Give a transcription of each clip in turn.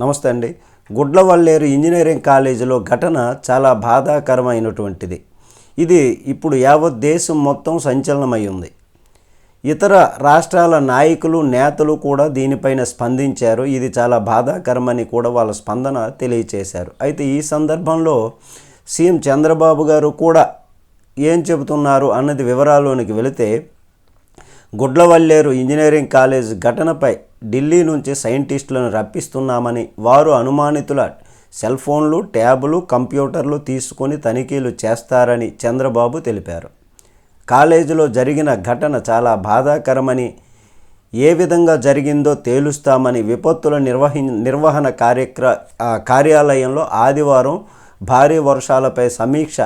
నమస్తే అండి. గుడ్లవల్లేరు ఇంజనీరింగ్ కాలేజీలో ఘటన చాలా బాధాకరమైనటువంటిది. ఇది ఇప్పుడు యావత్ దేశం మొత్తం సంచలనమై ఉంది. ఇతర రాష్ట్రాల నాయకులు నేతలు కూడా దీనిపైన స్పందించారు. ఇది చాలా బాధాకరమని కూడా వాళ్ళ స్పందన తెలియచేశారు. అయితే ఈ సందర్భంలో సీఎం చంద్రబాబు గారు కూడా ఏం చెబుతున్నారు అన్నది వివరాల్లోనికి వెళితే గుడ్లవల్లేరు ఇంజనీరింగ్ కాలేజ్ ఘటనపై ఢిల్లీ నుంచి సైంటిస్టులను రప్పిస్తున్నామని వారు అనుమానితుల సెల్ ఫోన్లు ట్యాబులు కంప్యూటర్లు తీసుకొని తనిఖీలు చేస్తారని చంద్రబాబు తెలిపారు. కాలేజీలో జరిగిన ఘటన చాలా బాధాకరమని ఏ విధంగా జరిగిందో తేలుస్తామని విపత్తుల నిర్వహి నిర్వహణ కార్యక్ర కార్యాలయంలో ఆదివారం భారీ వర్షాలపై సమీక్ష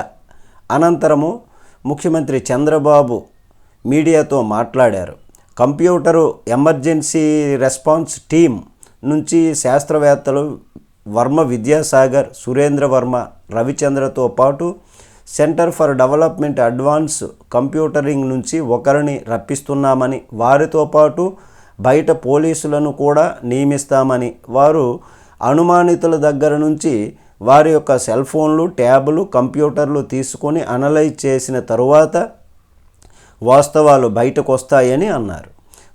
అనంతరము ముఖ్యమంత్రి చంద్రబాబు మీడియాతో మాట్లాడారు. కంప్యూటరు ఎమర్జెన్సీ రెస్పాన్స్ టీం నుంచి శాస్త్రవేత్తలు వర్మ విద్యాసాగర్ సురేంద్ర వర్మ రవిచంద్రతో పాటు centre for development advance computing నుంచి ఒకరిని రప్పిస్తున్నామని వారితో పాటు బయట పోలీసులను కూడా నియమిస్తామని వారు అనుమానితుల దగ్గర నుంచి వారి యొక్క సెల్ ఫోన్లు ట్యాబులు కంప్యూటర్లు తీసుకొని అనలైజ్ చేసిన తరువాత వాస్తవాలు బయటకు వస్తాయని అన్నారు.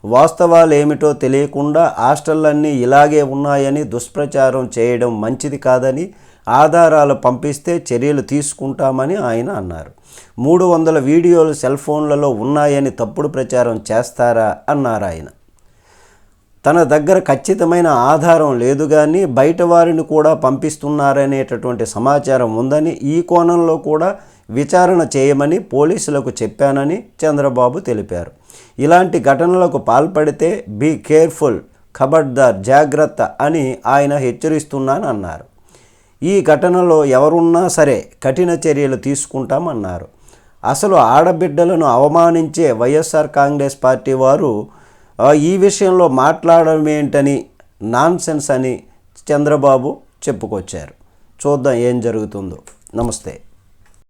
వాస్తవాలు ఏమిటో తెలియకుండా హాస్టళ్ళన్నీ ఇలాగే ఉన్నాయని దుష్ప్రచారం చేయడం మంచిది కాదని ఆధారాలు పంపిస్తే చర్యలు తీసుకుంటామని ఆయన అన్నారు. మూడు వందల వీడియోలు సెల్ ఫోన్లలో ఉన్నాయని తప్పుడు ప్రచారం చేస్తారా? అన్నారు ఆయన. తన దగ్గర ఖచ్చితమైన ఆధారం లేదు కానీ బయట వారిని కూడా పంపిస్తున్నారనేటటువంటి సమాచారం ఉందని ఈ కోణంలో కూడా విచారణ చేయమని పోలీసులకు చెప్పానని చంద్రబాబు తెలిపారు. ఇలాంటి ఘటనలకు పాల్పడితే బీ కేర్ఫుల్ ఖబర్దార్ జాగ్రత్త అని ఆయన హెచ్చరిస్తున్నానన్నారు ఈ ఘటనలో ఎవరున్నా సరే కఠిన చర్యలు తీసుకుంటామన్నారు. అసలు ఆడబిడ్డలను అవమానించే వైఎస్ఆర్ కాంగ్రెస్ పార్టీ వారు ఈ విషయంలో మాట్లాడడం ఏంటని నాన్సెన్స్ అని చంద్రబాబు చెప్పుకొచ్చారు. చూద్దాం ఏం జరుగుతుందో. నమస్తే.